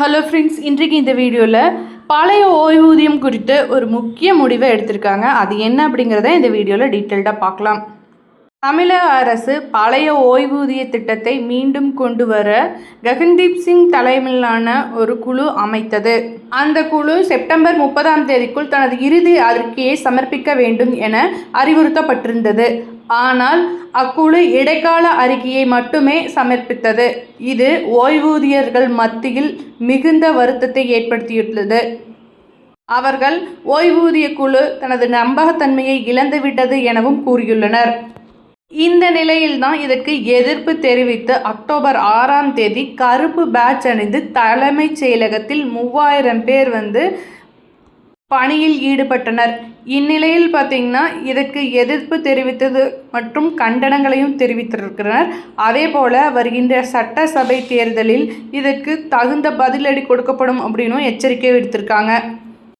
Hello friends இன்றைக்கு இந்த வீடியோவில் பழைய ஓய்வூதியம் குறித்து ஒரு முக்கிய முடிவை எடுத்திருக்காங்க. அது என்ன அப்படிங்கிறத இந்த வீடியோவில் டீட்டெயில்டாக பார்க்கலாம். தமிழக அரசு பழைய ஓய்வூதிய திட்டத்தை மீண்டும் கொண்டு வர ககன்தீப் சிங் தலைமையிலான ஒரு குழு அமைத்தது. அந்த குழு செப்டம்பர் முப்பதாம் தேதிக்குள் தனது இறுதி அறிக்கையை சமர்ப்பிக்க வேண்டும் என அறிவுறுத்தப்பட்டிருந்தது. ஆனால் அக்குழு இடைக்கால அறிக்கையை மட்டுமே சமர்ப்பித்தது. இது ஓய்வூதியர்கள் மத்தியில் மிகுந்த வருத்தத்தை ஏற்படுத்தியுள்ளது. அவர்கள் ஓய்வூதிய குழு தனது நம்பகத்தன்மையை இழந்துவிட்டது எனவும் கூறியுள்ளனர். இந்த நிலையில்தான் இதற்கு எதிர்ப்பு தெரிவித்து அக்டோபர் ஆறாம் தேதி கருப்பு பேட்ச் அணிந்து தலைமைச் செயலகத்தில் மூவாயிரம் பேர் வந்து பணியில் ஈடுபட்டனர். இந்நிலையில் பார்த்தீங்கன்னா இதற்கு எதிர்ப்பு தெரிவித்தது மற்றும் கண்டனங்களையும் தெரிவித்திருக்கிறனர் அதே போல் வருகின்ற சட்டசபை தேர்தலில் இதற்கு தகுந்த பதிலடி கொடுக்கப்படும் அப்படின்னும் எச்சரிக்கை விடுத்திருக்காங்க.